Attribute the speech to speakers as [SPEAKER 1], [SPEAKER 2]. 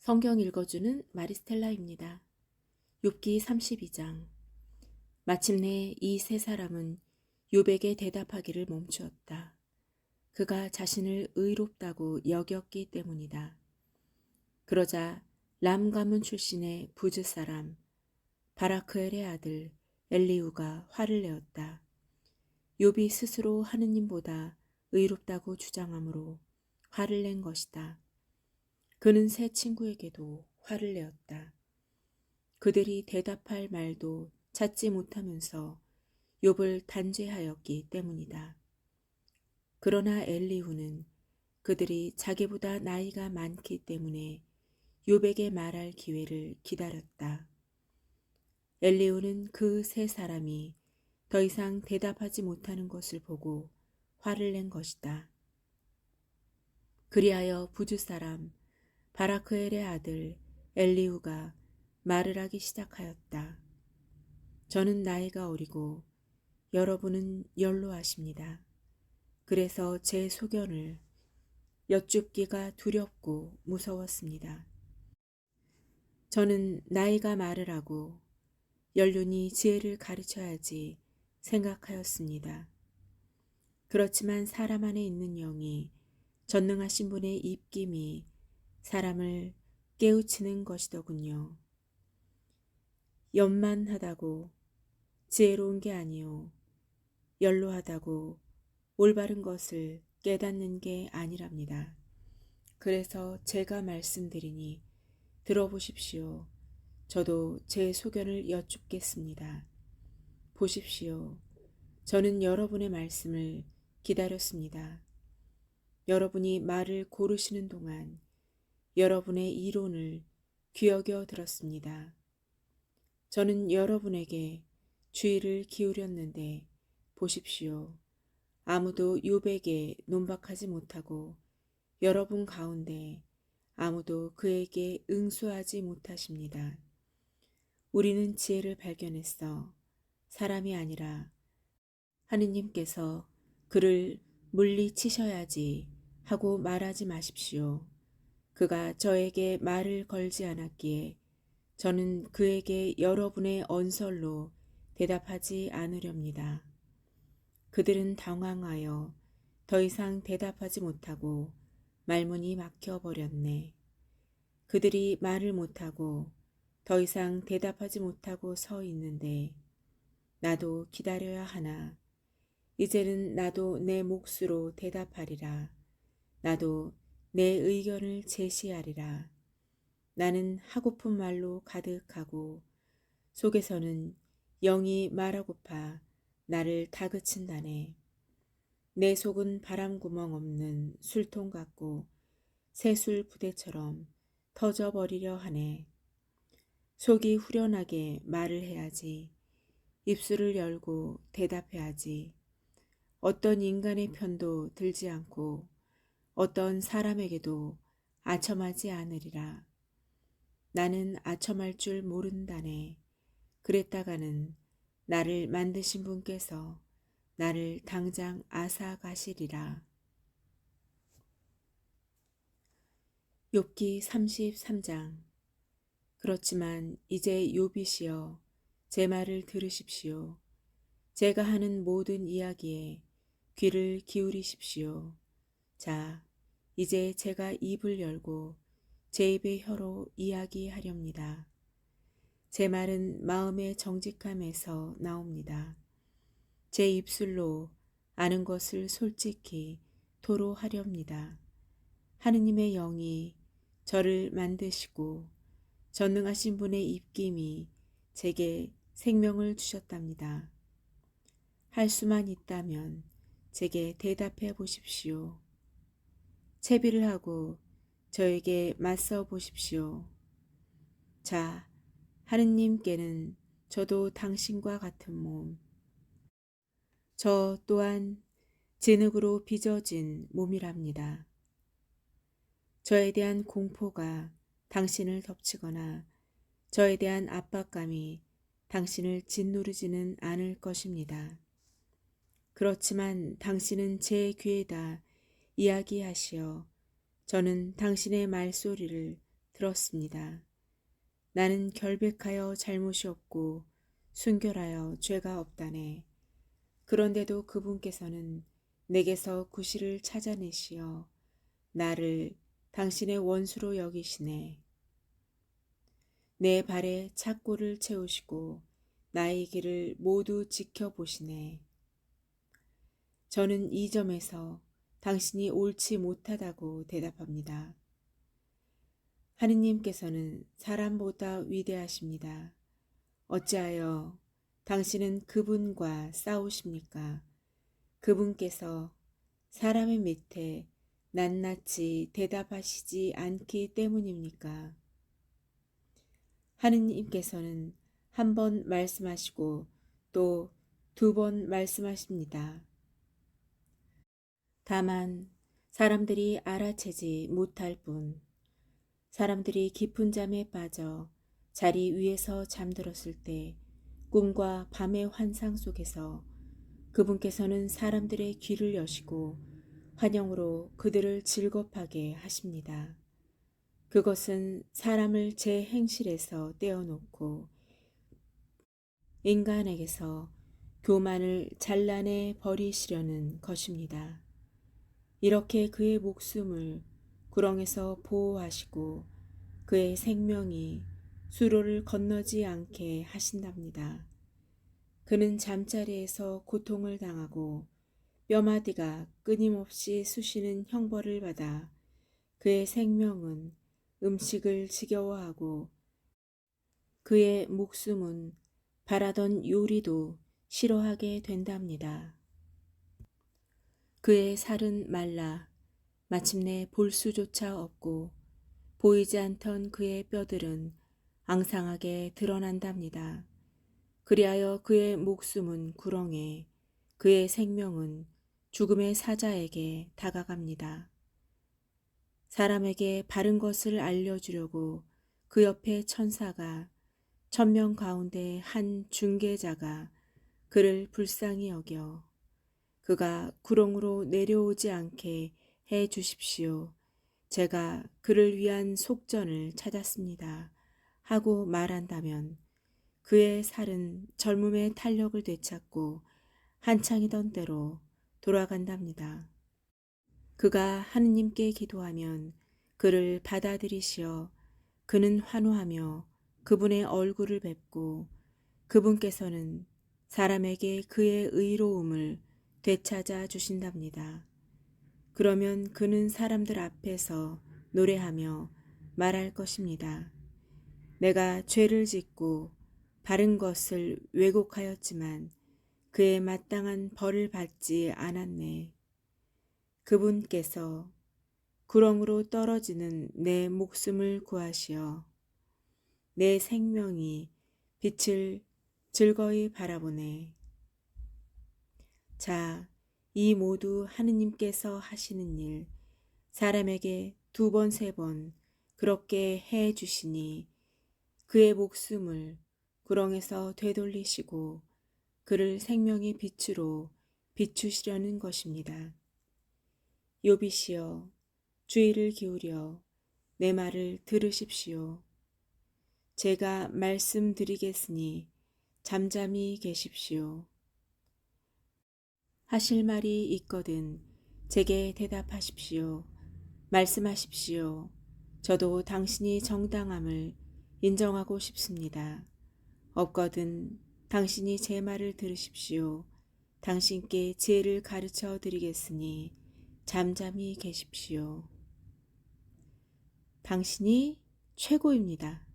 [SPEAKER 1] 성경 읽어주는 마리스텔라입니다. 욥기 32장 마침내 이 세 사람은 욥에게 대답하기를 멈추었다. 그가 자신을 의롭다고 여겼기 때문이다. 그러자 람 가문 출신의 부즈 사람 바라크엘의 아들 엘리우가 화를 내었다. 욥이 스스로 하느님보다 의롭다고 주장하므로 화를 낸 것이다. 그는 세 친구에게도 화를 내었다. 그들이 대답할 말도 찾지 못하면서 욥을 단죄하였기 때문이다. 그러나 엘리후는 그들이 자기보다 나이가 많기 때문에 욥에게 말할 기회를 기다렸다. 엘리후는 그 세 사람이 더 이상 대답하지 못하는 것을 보고 화를 낸 것이다. 그리하여 부주 사람 바라크엘의 아들 엘리후가 말을 하기 시작하였다. 저는 나이가 어리고 여러분은 연로하십니다. 그래서 제 소견을 여쭙기가 두렵고 무서웠습니다. 저는 나이가 말을 하고 연륜이 지혜를 가르쳐야지 생각하였습니다. 그렇지만 사람 안에 있는 영이 전능하신 분의 입김이 사람을 깨우치는 것이더군요. 연만하다고 지혜로운 게 아니요. 연로하다고 올바른 것을 깨닫는 게 아니랍니다. 그래서 제가 말씀드리니 들어보십시오. 저도 제 소견을 여쭙겠습니다. 보십시오. 저는 여러분의 말씀을 기다렸습니다. 여러분이 말을 고르시는 동안 여러분의 이론을 귀여겨 들었습니다. 저는 여러분에게 주의를 기울였는데 보십시오. 아무도 욥에게 논박하지 못하고 여러분 가운데 아무도 그에게 응수하지 못하십니다. 우리는 지혜를 발견했어. 사람이 아니라 하느님께서 그를 물리치셔야지 하고 말하지 마십시오. 그가 저에게 말을 걸지 않았기에 저는 그에게 여러분의 언설로 대답하지 않으렵니다. 그들은 당황하여 더 이상 대답하지 못하고 말문이 막혀버렸네. 그들이 말을 못하고 더 이상 대답하지 못하고 서 있는데 나도 기다려야 하나. 이제는 나도 내 몫으로 대답하리라. 나도 내 의견을 제시하리라. 나는 하고픈 말로 가득하고 속에서는 영이 말하고파 나를 다그친다네. 내 속은 바람구멍 없는 술통 같고 새술 부대처럼 터져버리려 하네. 속이 후련하게 말을 해야지. 입술을 열고 대답해야지. 어떤 인간의 편도 들지 않고 어떤 사람에게도 아첨하지 않으리라. 나는 아첨할 줄 모른다네. 그랬다가는 나를 만드신 분께서 나를 당장 아사 가시리라. 욥기 33장 그렇지만 이제 욥이시여 제 말을 들으십시오. 제가 하는 모든 이야기에 귀를 기울이십시오. 자, 이제 제가 입을 열고 제 입의 혀로 이야기하렵니다. 제 말은 마음의 정직함에서 나옵니다. 제 입술로 아는 것을 솔직히 토로하렵니다. 하느님의 영이 저를 만드시고 전능하신 분의 입김이 제게 생명을 주셨답니다. 할 수만 있다면 제게 대답해 보십시오. 채비를 하고 저에게 맞서 보십시오. 자, 하느님께는 저도 당신과 같은 몸, 저 또한 진흙으로 빚어진 몸이랍니다. 저에 대한 공포가 당신을 덮치거나 저에 대한 압박감이 당신을 짓누르지는 않을 것입니다. 그렇지만 당신은 제 귀에다 이야기하시어 저는 당신의 말소리를 들었습니다. 나는 결백하여 잘못이 없고 순결하여 죄가 없다네. 그런데도 그분께서는 내게서 구실을 찾아내시어 나를 당신의 원수로 여기시네. 내 발에 착고를 채우시고 나의 길을 모두 지켜보시네. 저는 이 점에서 당신이 옳지 못하다고 대답합니다. 하느님께서는 사람보다 위대하십니다. 어찌하여 당신은 그분과 싸우십니까? 그분께서 사람의 밑에 낱낱이 대답하시지 않기 때문입니까? 하느님께서는 한 번 말씀하시고 또 두 번 말씀하십니다. 다만 사람들이 알아채지 못할 뿐, 사람들이 깊은 잠에 빠져 자리 위에서 잠들었을 때 꿈과 밤의 환상 속에서 그분께서는 사람들의 귀를 여시고 환영으로 그들을 즐겁하게 하십니다. 그것은 사람을 제 행실에서 떼어놓고 인간에게서 교만을 잘라내 버리시려는 것입니다. 이렇게 그의 목숨을 구렁에서 보호하시고 그의 생명이 수로를 건너지 않게 하신답니다. 그는 잠자리에서 고통을 당하고 뼈마디가 끊임없이 쑤시는 형벌을 받아 그의 생명은 음식을 지겨워하고 그의 목숨은 바라던 요리도 싫어하게 된답니다. 그의 살은 말라 마침내 볼 수조차 없고 보이지 않던 그의 뼈들은 앙상하게 드러난답니다. 그리하여 그의 목숨은 구렁에 그의 생명은 죽음의 사자에게 다가갑니다. 사람에게 바른 것을 알려주려고 그 옆에 천사가 천명 가운데 한 중개자가 그를 불쌍히 여겨 그가 구렁으로 내려오지 않게 해 주십시오. 제가 그를 위한 속전을 찾았습니다. 하고 말한다면 그의 살은 젊음의 탄력을 되찾고 한창이던 때로 돌아간답니다. 그가 하느님께 기도하면 그를 받아들이시어 그는 환호하며 그분의 얼굴을 뵙고 그분께서는 사람에게 그의 의로움을 되찾아 주신답니다. 그러면 그는 사람들 앞에서 노래하며 말할 것입니다. 내가 죄를 짓고 바른 것을 왜곡하였지만 그에 마땅한 벌을 받지 않았네. 그분께서 구렁으로 떨어지는 내 목숨을 구하시어 내 생명이 빛을 즐거이 바라보네. 자, 이 모두 하느님께서 하시는 일, 사람에게 두 번, 세 번 그렇게 해 주시니 그의 목숨을 구렁에서 되돌리시고 그를 생명의 빛으로 비추시려는 것입니다. 요비시여 주의를 기울여 내 말을 들으십시오. 제가 말씀드리겠으니 잠잠히 계십시오. 하실 말이 있거든 제게 대답하십시오. 말씀하십시오. 저도 당신이 정당함을 인정하고 싶습니다. 없거든 당신이 제 말을 들으십시오. 당신께 지혜를 가르쳐 드리겠으니 잠잠히 계십시오. 당신이 최고입니다.